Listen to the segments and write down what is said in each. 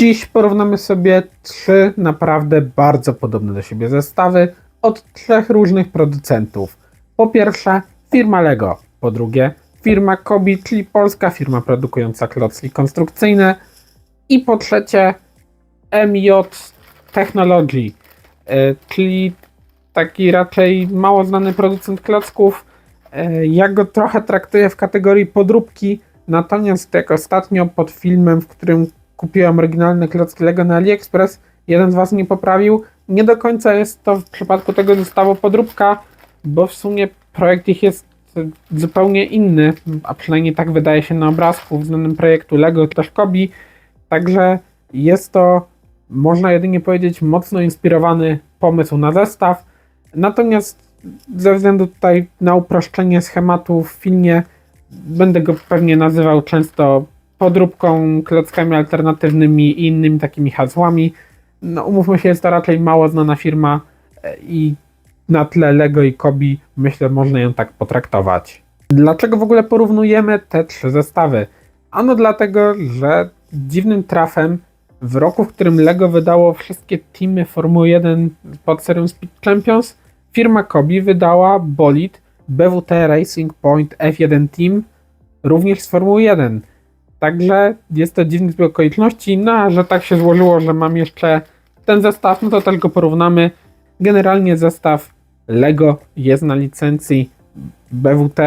Dziś porównamy sobie trzy naprawdę bardzo podobne do siebie zestawy od trzech różnych producentów. Po pierwsze firma Lego, po drugie firma Kobi, czyli polska firma produkująca klocki konstrukcyjne i po trzecie MJ Technology, e, czyli taki raczej mało znany producent klocków. E, Ja go trochę traktuję w kategorii podróbki, natomiast jak ostatnio pod filmem, w którym kupiłem oryginalne klocki Lego na AliExpress, jeden z Was nie poprawił. Nie do końca jest to w przypadku tego zestawu podróbka, bo w sumie projekt ich jest e, zupełnie inny, a przynajmniej tak wydaje się na obrazku w znanym projektu Lego też Kobi. Także jest to, można jedynie powiedzieć, mocno inspirowany pomysł na zestaw. Natomiast ze względu tutaj na uproszczenie schematu w filmie, będę go pewnie nazywał często podróbką, klockami alternatywnymi i innymi takimi hasłami. No umówmy się, jest to raczej mało znana firma e, i na tle Lego i Kobi myślę można ją tak potraktować. Dlaczego w ogóle porównujemy te trzy zestawy? Ano dlatego, że dziwnym trafem w roku, w którym Lego wydało wszystkie teamy Formuły 1 pod serią Speed Champions, firma Kobi wydała bolid BWT Racing Point F1 Team również z Formuły 1. Także jest to dziwny zbieg okoliczności, no a że tak się złożyło, że mam jeszcze ten zestaw, no to go porównamy. Generalnie zestaw Lego jest na licencji BWT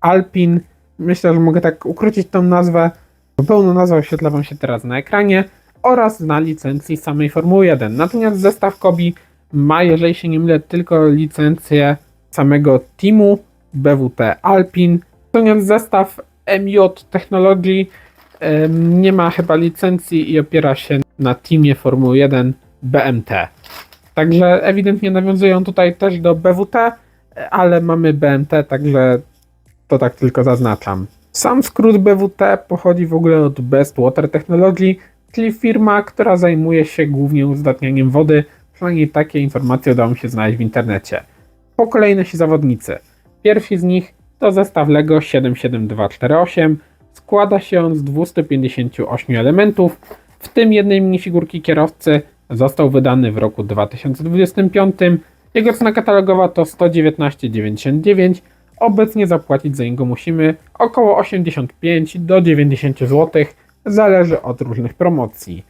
Alpin. Myślę, że mogę tak ukrócić tą nazwę. bo Pełną nazwę oświetla Wam się teraz na ekranie oraz na licencji samej Formuły 1. Natomiast zestaw Kobi ma, jeżeli się nie mylę, tylko licencję samego teamu BWT Alpin. Natomiast zestaw MJ Technology em, nie ma chyba licencji i opiera się na teamie Formuły 1 BMT. Także ewidentnie nawiązują tutaj też do BWT, ale mamy BMT, także to tak tylko zaznaczam. Sam skrót BWT pochodzi w ogóle od Best Water Technology, czyli firma, która zajmuje się głównie uzdatnianiem wody. Przynajmniej takie informacje udało mi się znaleźć w internecie. Po kolei nasi zawodnicy. Pierwsi z nich to zestaw LEGO 77248. Składa się on z 258 elementów, w tym jednej minifigurki kierowcy. Został wydany w roku 2025. Jego cena katalogowa to 119,99. Obecnie zapłacić za niego musimy około 85 do 90 zł, zależy od różnych promocji.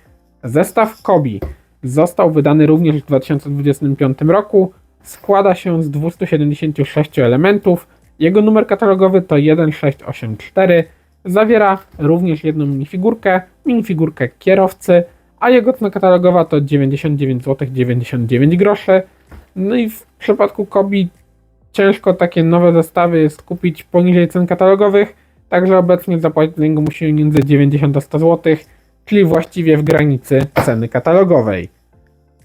Zestaw Kobi został wydany również w 2025 roku. Składa się z 276 elementów. Jego numer katalogowy to 1684. Zawiera również jedną minifigurkę, minifigurkę kierowcy, a jego cena katalogowa to 99 zł 99 groszy. No i w przypadku Kobi ciężko takie nowe zestawy jest kupić poniżej cen katalogowych, także obecnie zapłacić za niego musimy między 90 a 100 zł, czyli właściwie w granicy ceny katalogowej.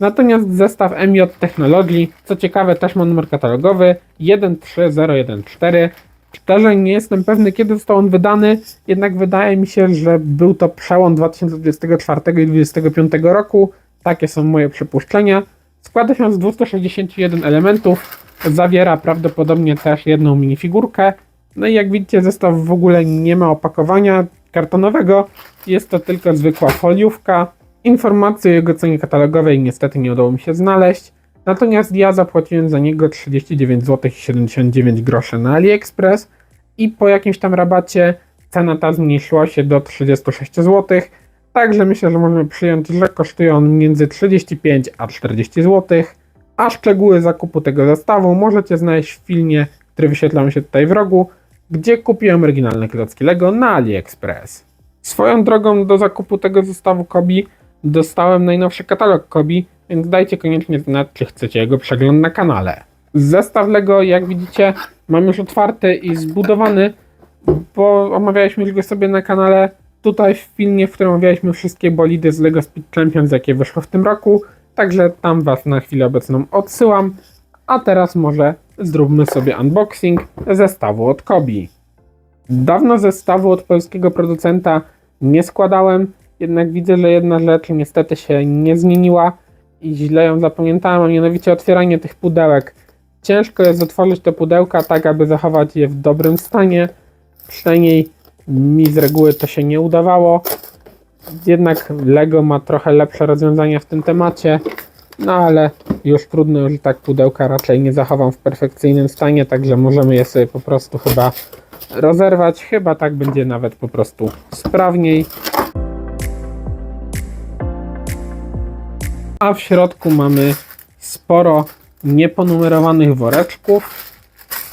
Natomiast zestaw MJ Technology, co ciekawe też ma numer katalogowy 13014. Szczerze nie jestem pewny kiedy został on wydany, jednak wydaje mi się, że był to przełom 2024 i 2025 roku. Takie są moje przypuszczenia. Składa się z 261 elementów, zawiera prawdopodobnie też jedną minifigurkę. No i jak widzicie, zestaw w ogóle nie ma opakowania kartonowego, jest to tylko zwykła foliówka. Informacji o jego cenie katalogowej niestety nie udało mi się znaleźć. Natomiast ja zapłaciłem za niego 39 zł 79 groszy na AliExpress i po jakimś tam rabacie cena ta zmniejszyła się do 36 zł. Także myślę, że możemy przyjąć, że kosztuje on między 35 a 40 zł. A szczegóły zakupu tego zestawu możecie znaleźć w filmie, który wyświetla mi się tutaj w rogu, gdzie kupiłem oryginalne klocki Lego na AliExpress. Swoją drogą do zakupu tego zestawu Kobi dostałem najnowszy katalog Kobi, więc dajcie koniecznie znać, czy chcecie jego przegląd na kanale. Zestaw Lego, jak widzicie, mam już otwarty i zbudowany, bo omawialiśmy go sobie na kanale tutaj w filmie, w którym omawialiśmy wszystkie bolidy z Lego Speed Champions, jakie wyszły w tym roku, także tam Was na chwilę obecną odsyłam. A teraz może zróbmy sobie unboxing zestawu od Kobi. Dawno zestawu od polskiego producenta nie składałem, jednak widzę, że jedna rzecz niestety się nie zmieniła i źle ją zapamiętałem, a mianowicie otwieranie tych pudełek. Ciężko jest otworzyć te pudełka tak, aby zachować je w dobrym stanie. Przynajmniej mi z reguły to się nie udawało. Jednak Lego ma trochę lepsze rozwiązania w tym temacie, no ale już trudno, że tak pudełka raczej nie zachowam w perfekcyjnym stanie, także możemy je sobie po prostu chyba rozerwać. Chyba tak będzie nawet po prostu sprawniej. A w środku mamy sporo nieponumerowanych woreczków.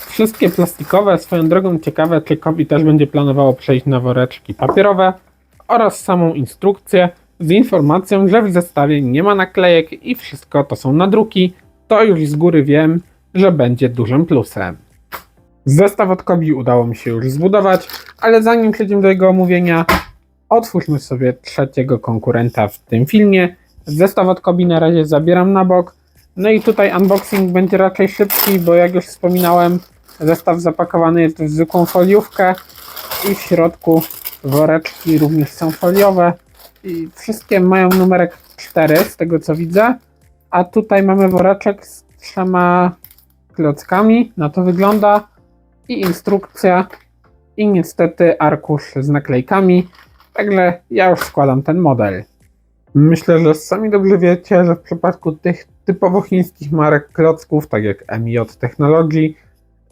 Wszystkie plastikowe, swoją drogą ciekawe, czy Kobi też będzie planowało przejść na woreczki papierowe oraz samą instrukcję z informacją, że w zestawie nie ma naklejek i wszystko to są nadruki. To już z góry wiem, że będzie dużym plusem. Zestaw od Kobi udało mi się już zbudować, ale zanim przejdziemy do jego omówienia, otwórzmy sobie trzeciego konkurenta w tym filmie. Zestaw od Kobi na razie zabieram na bok. No i tutaj unboxing będzie raczej szybki, bo jak już wspominałem, zestaw zapakowany jest w zwykłą foliówkę i w środku woreczki również są foliowe. I wszystkie mają numerek 4 z tego co widzę, a tutaj mamy woreczek z trzema klockami, na to wygląda. I instrukcja. I niestety arkusz z naklejkami, także ja już składam ten model. Myślę, że sami dobrze wiecie, że w przypadku tych typowo chińskich marek klocków, tak jak MJ Technology,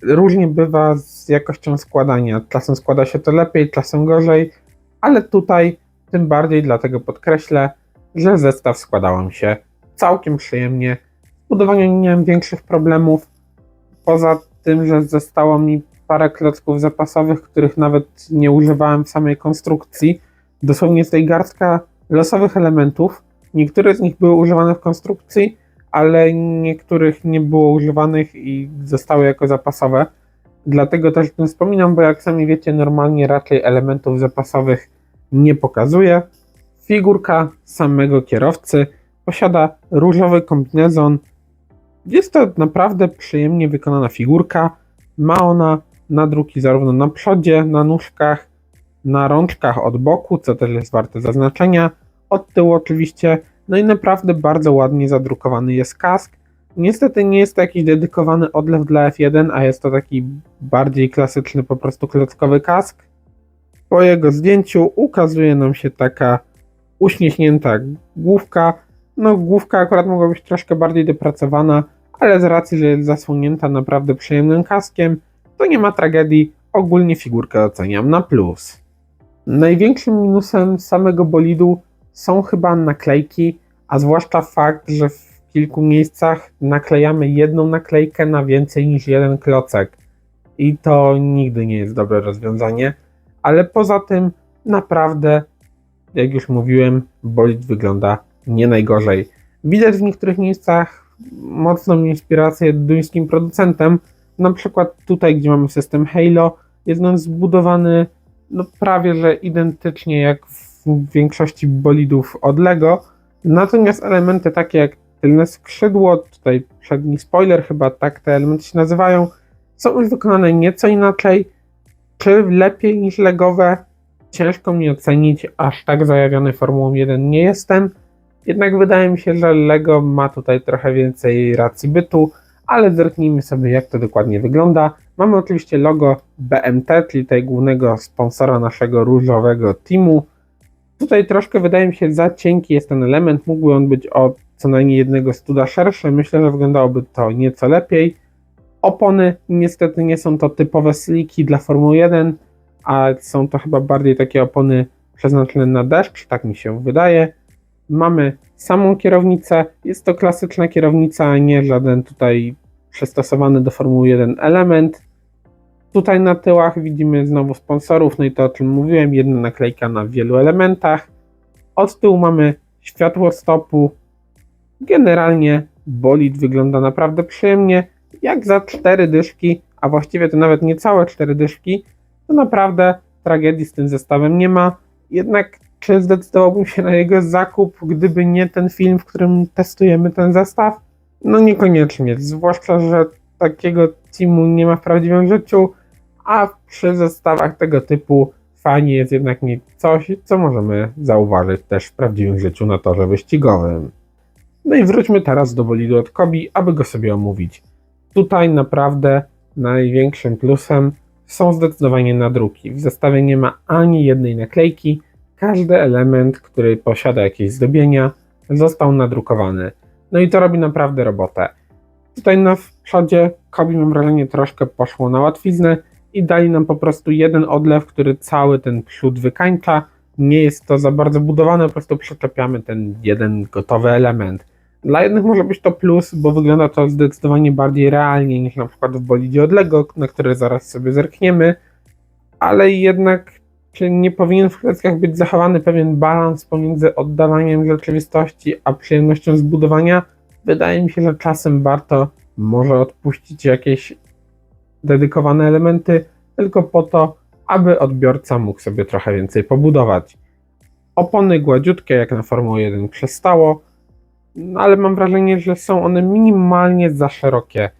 różnie bywa z jakością składania. Czasem składa się to lepiej, czasem gorzej, ale tutaj tym bardziej dlatego podkreślę, że zestaw składał mi się całkiem przyjemnie. W budowaniu nie miałem większych problemów. Poza tym, że zostało mi parę klocków zapasowych, których nawet nie używałem w samej konstrukcji. Dosłownie z tej garstka losowych elementów. Niektóre z nich były używane w konstrukcji, ale niektórych nie było używanych i zostały jako zapasowe. Dlatego też o tym wspominam, bo jak sami wiecie, normalnie raczej elementów zapasowych nie pokazuje. Figurka samego kierowcy posiada różowy kombinezon. Jest to naprawdę przyjemnie wykonana figurka. Ma ona nadruki zarówno na przodzie, na nóżkach, na rączkach od boku, co też jest warte zaznaczenia. Od tyłu oczywiście. No i naprawdę bardzo ładnie zadrukowany jest kask. Niestety nie jest to jakiś dedykowany odlew dla F1, a jest to taki bardziej klasyczny po prostu klockowy kask. Po jego zdjęciu ukazuje nam się taka uśmiechnięta główka. No główka akurat mogła być troszkę bardziej dopracowana, ale z racji, że jest zasłonięta naprawdę przyjemnym kaskiem, to nie ma tragedii. Ogólnie figurkę oceniam na plus. Największym minusem samego bolidu są chyba naklejki, a zwłaszcza fakt, że w kilku miejscach naklejamy jedną naklejkę na więcej niż jeden klocek. I to nigdy nie jest dobre rozwiązanie, ale poza tym naprawdę, jak już mówiłem, bolid wygląda nie najgorzej. Widać w niektórych miejscach mocną inspirację duńskim producentem, na przykład tutaj, gdzie mamy system Halo, jest on zbudowany no prawie że identycznie jak w większości bolidów od Lego. Natomiast elementy takie jak tylne skrzydło, tutaj przedni spoiler, chyba tak te elementy się nazywają, są już wykonane nieco inaczej. Czy lepiej niż Legowe? Ciężko mi ocenić, aż tak zajawiony Formułą 1 nie jestem. Jednak wydaje mi się, że Lego ma tutaj trochę więcej racji bytu, ale zerknijmy sobie jak to dokładnie wygląda. Mamy oczywiście logo BMT, czyli tej głównego sponsora naszego różowego teamu. Tutaj troszkę wydaje mi się za cienki jest ten element, mógłby on być o co najmniej jednego studa szerszy. Myślę, że wyglądałoby to nieco lepiej. Opony niestety nie są to typowe sliki dla Formuły 1, a są to chyba bardziej takie opony przeznaczone na deszcz, tak mi się wydaje. Mamy samą kierownicę, jest to klasyczna kierownica, nie żaden tutaj przystosowany do Formuły 1 element. Tutaj na tyłach widzimy znowu sponsorów, no i to o czym mówiłem, jedna naklejka na wielu elementach. Od tyłu mamy światło stopu. Generalnie bolid wygląda naprawdę przyjemnie, jak za cztery dyszki, a właściwie to nawet nie całe cztery dyszki, to naprawdę tragedii z tym zestawem nie ma. Jednak czy zdecydowałbym się na jego zakup, gdyby nie ten film, w którym testujemy ten zestaw? No niekoniecznie, zwłaszcza, że takiego teamu nie ma w prawdziwym życiu, a przy zestawach tego typu fajnie jest jednak mieć coś, co możemy zauważyć też w prawdziwym życiu na torze wyścigowym. No i wróćmy teraz do bolidu od Kobi, aby go sobie omówić. Tutaj naprawdę największym plusem są zdecydowanie nadruki. W zestawie nie ma ani jednej naklejki, każdy element, który posiada jakieś zdobienia, został nadrukowany. No i to robi naprawdę robotę. Tutaj na przodzie Kobi mam wrażenie troszkę poszło na łatwiznę i dali nam po prostu jeden odlew, który cały ten przód wykańcza. Nie jest to za bardzo budowane, po prostu przyczepiamy ten jeden gotowy element. Dla jednych może być to plus, bo wygląda to zdecydowanie bardziej realnie niż na przykład w bolidzie od Lego, na który zaraz sobie zerkniemy, ale jednak nie powinien w kleckach być zachowany pewien balans pomiędzy oddawaniem rzeczywistości a przyjemnością zbudowania? Wydaje mi się, że czasem warto może odpuścić jakieś dedykowane elementy, tylko po to, aby odbiorca mógł sobie trochę więcej pobudować. Opony gładziutkie, jak na Formułę 1 przestało, no ale mam wrażenie, że są one minimalnie za szerokie.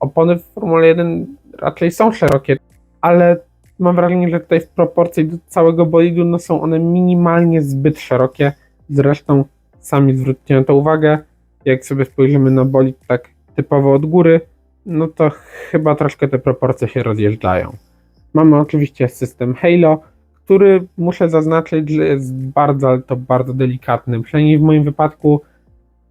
Opony w Formule 1 raczej są szerokie, ale mam wrażenie, że tutaj w proporcji do całego bolidu no są one minimalnie zbyt szerokie. Zresztą sami zwróćcie na to uwagę, jak sobie spojrzymy na bolid tak typowo od góry, no to chyba troszkę te proporcje się rozjeżdżają. Mamy oczywiście system Halo, który muszę zaznaczyć, że jest bardzo, ale to bardzo delikatny. Przynajmniej w moim wypadku,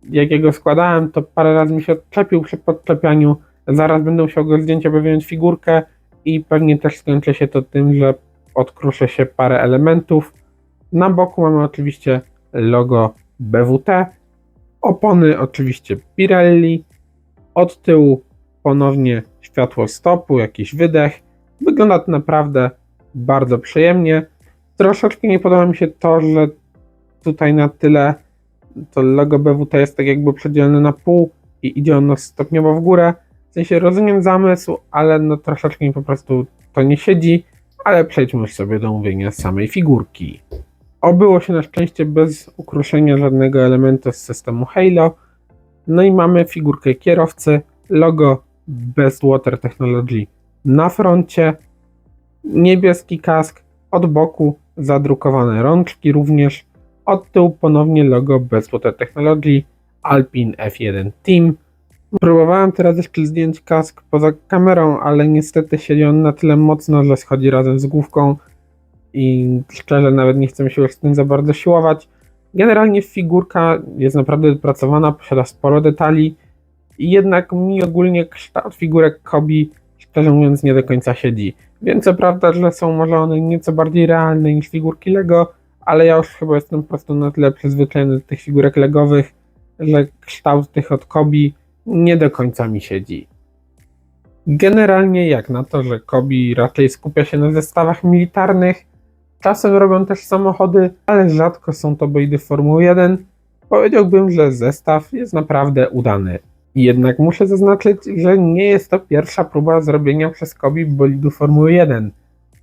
jak jego składałem, to parę razy mi się odczepił przy podczepianiu. Zaraz będę musiał go zdjęcia, by wyjąć figurkę i pewnie też skończy się to tym, że odkruszę się parę elementów. Na boku mamy oczywiście logo BWT, opony oczywiście Pirelli, od tyłu ponownie światło stopu, jakiś wydech. Wygląda to naprawdę bardzo przyjemnie. Troszeczkę nie podoba mi się to, że tutaj na tyle to logo BWT jest tak jakby przedzielone na pół i idzie ono stopniowo w górę. W sensie rozumiem zamysł, ale no troszeczkę mi po prostu to nie siedzi, ale przejdźmy sobie do mówienia samej figurki. Obyło się na szczęście bez ukruszenia żadnego elementu z systemu Halo. No i mamy figurkę kierowcy, logo Best Water Technology na froncie, niebieski kask, od boku zadrukowane rączki również, od tyłu ponownie logo Best Water Technology Alpine F1 Team. Próbowałem teraz jeszcze zdjąć kask poza kamerą, ale niestety siedzi on na tyle mocno, że schodzi razem z główką i szczerze nawet nie chcę się już z tym za bardzo siłować. Generalnie figurka jest naprawdę wypracowana, posiada sporo detali i jednak mi ogólnie kształt figurek Kobi szczerze mówiąc nie do końca siedzi. Wiem co prawda, że są może one nieco bardziej realne niż figurki Lego, ale ja już chyba jestem po prostu na tyle przyzwyczajony do tych figurek legowych, że kształt tych od Kobi nie do końca mi siedzi. Generalnie jak na to, że Kobi raczej skupia się na zestawach militarnych, czasem robią też samochody, ale rzadko są to bolidy Formuły 1, powiedziałbym, że zestaw jest naprawdę udany. Jednak muszę zaznaczyć, że nie jest to pierwsza próba zrobienia przez Kobi bolidu Formuły 1.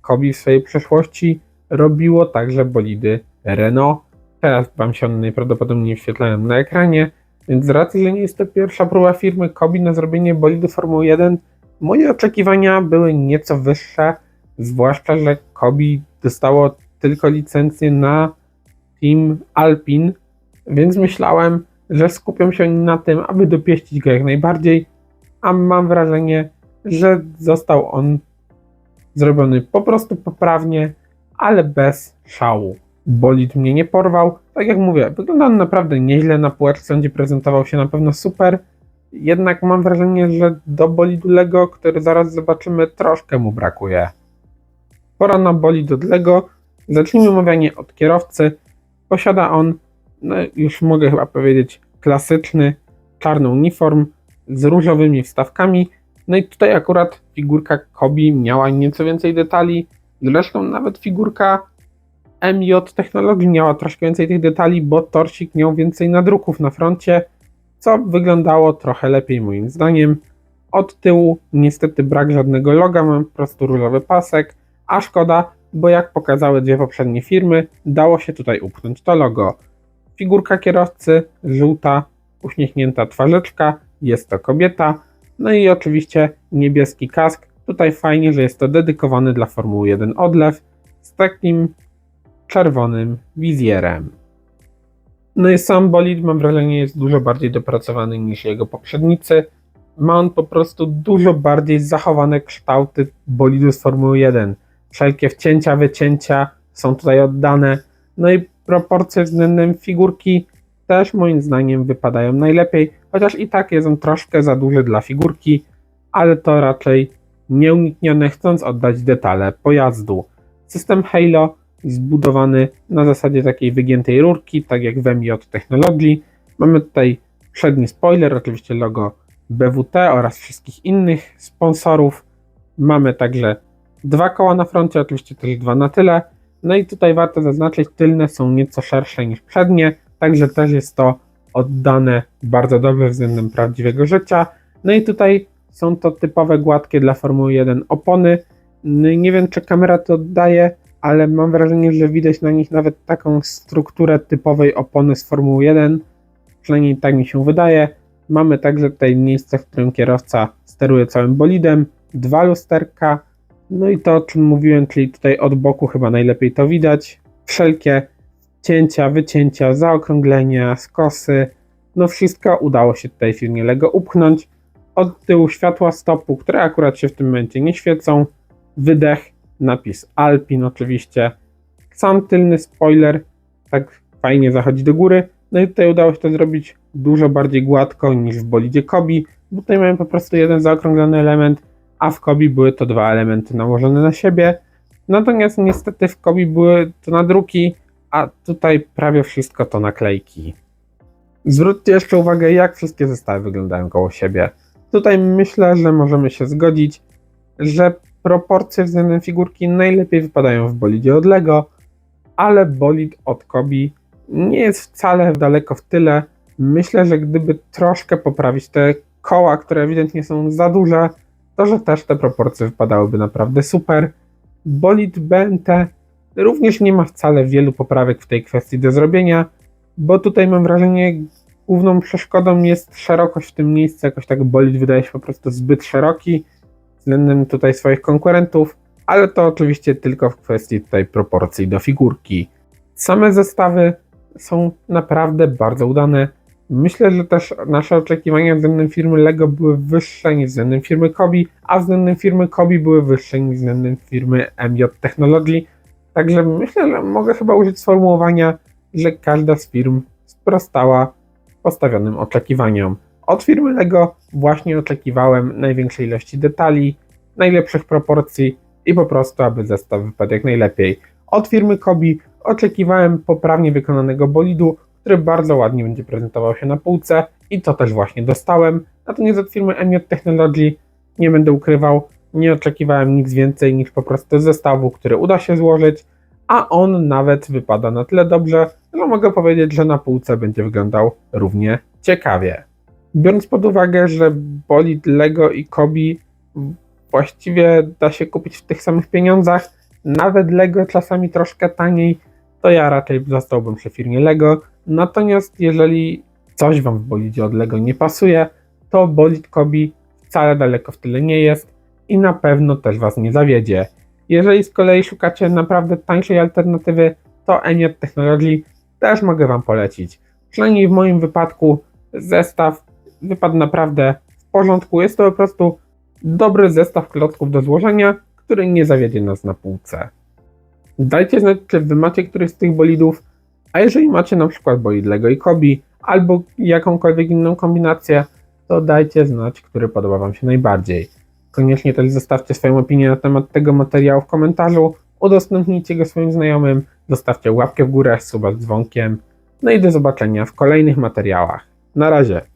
Kobi w swojej przeszłości robiło także bolidy Renault. Teraz Wam się one najprawdopodobniej wyświetlają na ekranie, więc z racji, że nie jest to pierwsza próba firmy Kobi na zrobienie bolidu Formuły 1, moje oczekiwania były nieco wyższe, zwłaszcza, że Kobi dostało tylko licencję na Team Alpine, więc myślałem, że skupią się na tym, aby dopieścić go jak najbardziej, a mam wrażenie, że został on zrobiony po prostu poprawnie, ale bez szału. Bolid mnie nie porwał. Tak jak mówię, wygląda on naprawdę nieźle na półeczce, gdzie prezentował się na pewno super. Jednak mam wrażenie, że do bolidu Lego, który zaraz zobaczymy, troszkę mu brakuje. Pora na bolid od Lego. Zacznijmy omawianie od kierowcy. Posiada on, no już mogę chyba powiedzieć, klasyczny czarny uniform z różowymi wstawkami. No i tutaj akurat figurka Kobi miała nieco więcej detali. Zresztą nawet figurka MJ Technologii miała troszkę więcej tych detali, bo torsik miał więcej nadruków na froncie, co wyglądało trochę lepiej moim zdaniem. Od tyłu niestety brak żadnego loga, mam po prostu różowy pasek, a szkoda, bo jak pokazały dwie poprzednie firmy, dało się tutaj upchnąć to logo. Figurka kierowcy, żółta, uśmiechnięta twarzyczka, jest to kobieta, no i oczywiście niebieski kask. Tutaj fajnie, że jest to dedykowany dla Formuły 1 odlew z takim czerwonym wizjerem. No i sam bolid mam wrażenie jest dużo bardziej dopracowany niż jego poprzednicy. Ma on po prostu dużo bardziej zachowane kształty bolidu z Formuły 1. Wszelkie wcięcia, wycięcia są tutaj oddane. No i proporcje względem figurki też moim zdaniem wypadają najlepiej, chociaż i tak jest on troszkę za duży dla figurki, ale to raczej nieuniknione chcąc oddać detale pojazdu. System Halo zbudowany na zasadzie takiej wygiętej rurki, tak jak w MJ Technology. Mamy tutaj przedni spoiler, oczywiście logo BWT oraz wszystkich innych sponsorów. Mamy także dwa koła na froncie, oczywiście też dwa na tyle. No i tutaj warto zaznaczyć, tylne są nieco szersze niż przednie, także też jest to oddane bardzo dobrze względem prawdziwego życia. No i tutaj są to typowe gładkie dla Formuły 1 opony. No Nie wiem, czy kamera to oddaje, ale mam wrażenie, że widać na nich nawet taką strukturę typowej opony z Formuły 1. Przynajmniej tak mi się wydaje. Mamy także tutaj miejsce, w którym kierowca steruje całym bolidem, dwa lusterka, no i to, o czym mówiłem, czyli tutaj od boku chyba najlepiej to widać. Wszelkie cięcia, wycięcia, zaokrąglenia, skosy, no wszystko udało się tutaj firmie Lego upchnąć. Od tyłu światła stopu, które akurat się w tym momencie nie świecą, wydech, napis Alpin oczywiście, sam tylny spoiler tak fajnie zachodzi do góry, no i tutaj udało się to zrobić dużo bardziej gładko niż w bolidzie Kobi, bo tutaj mamy po prostu jeden zaokrąglony element, a w Kobi były to dwa elementy nałożone na siebie. Natomiast niestety w Kobi były to nadruki, a tutaj prawie wszystko to naklejki. Zwróćcie jeszcze uwagę, jak wszystkie zestawy wyglądają koło siebie. Tutaj myślę, że możemy się zgodzić, że proporcje względem figurki najlepiej wypadają w bolidzie od Lego, ale bolid od Kobi nie jest wcale daleko w tyle. Myślę, że gdyby troszkę poprawić te koła, które ewidentnie są za duże, to że też te proporcje wypadałyby naprawdę super. Bolid BNT również nie ma wcale wielu poprawek w tej kwestii do zrobienia, bo tutaj mam wrażenie, główną przeszkodą jest szerokość w tym miejscu. Jakoś tak bolid wydaje się po prostu zbyt szeroki względem tutaj swoich konkurentów, ale to oczywiście tylko w kwestii tutaj proporcji do figurki. Same zestawy są naprawdę bardzo udane. Myślę, że też nasze oczekiwania względem firmy Lego były wyższe niż względem firmy Kobi, a względem firmy Kobi były wyższe niż względem firmy MJ Technology. Także myślę, że mogę chyba użyć sformułowania, że każda z firm sprostała postawionym oczekiwaniom. Od firmy Lego właśnie oczekiwałem największej ilości detali, najlepszych proporcji i po prostu, aby zestaw wypadł jak najlepiej. Od firmy Kobi oczekiwałem poprawnie wykonanego bolidu, który bardzo ładnie będzie prezentował się na półce i to też właśnie dostałem. Natomiast od firmy MJ Technology nie będę ukrywał, nie oczekiwałem nic więcej niż po prostu zestawu, który uda się złożyć, a on nawet wypada na tyle dobrze, że mogę powiedzieć, że na półce będzie wyglądał równie ciekawie. Biorąc pod uwagę, że bolid Lego i Kobi właściwie da się kupić w tych samych pieniądzach, nawet Lego czasami troszkę taniej, to ja raczej zostałbym przy firmie Lego. Natomiast jeżeli coś Wam w bolidzie od Lego nie pasuje, to bolid Kobi wcale daleko w tyle nie jest i na pewno też Was nie zawiedzie. Jeżeli z kolei szukacie naprawdę tańszej alternatywy, to Eniot Technology też mogę Wam polecić. Przynajmniej w moim wypadku zestaw wypadł naprawdę w porządku. Jest to po prostu dobry zestaw klocków do złożenia, który nie zawiedzie nas na półce. Dajcie znać, czy wy macie któryś z tych bolidów, a jeżeli macie na przykład bolid Lego i Kobi, albo jakąkolwiek inną kombinację, to dajcie znać, który podoba wam się najbardziej. Koniecznie też zostawcie swoją opinię na temat tego materiału w komentarzu, udostępnijcie go swoim znajomym, zostawcie łapkę w górę, suba z dzwonkiem, no i do zobaczenia w kolejnych materiałach. Na razie.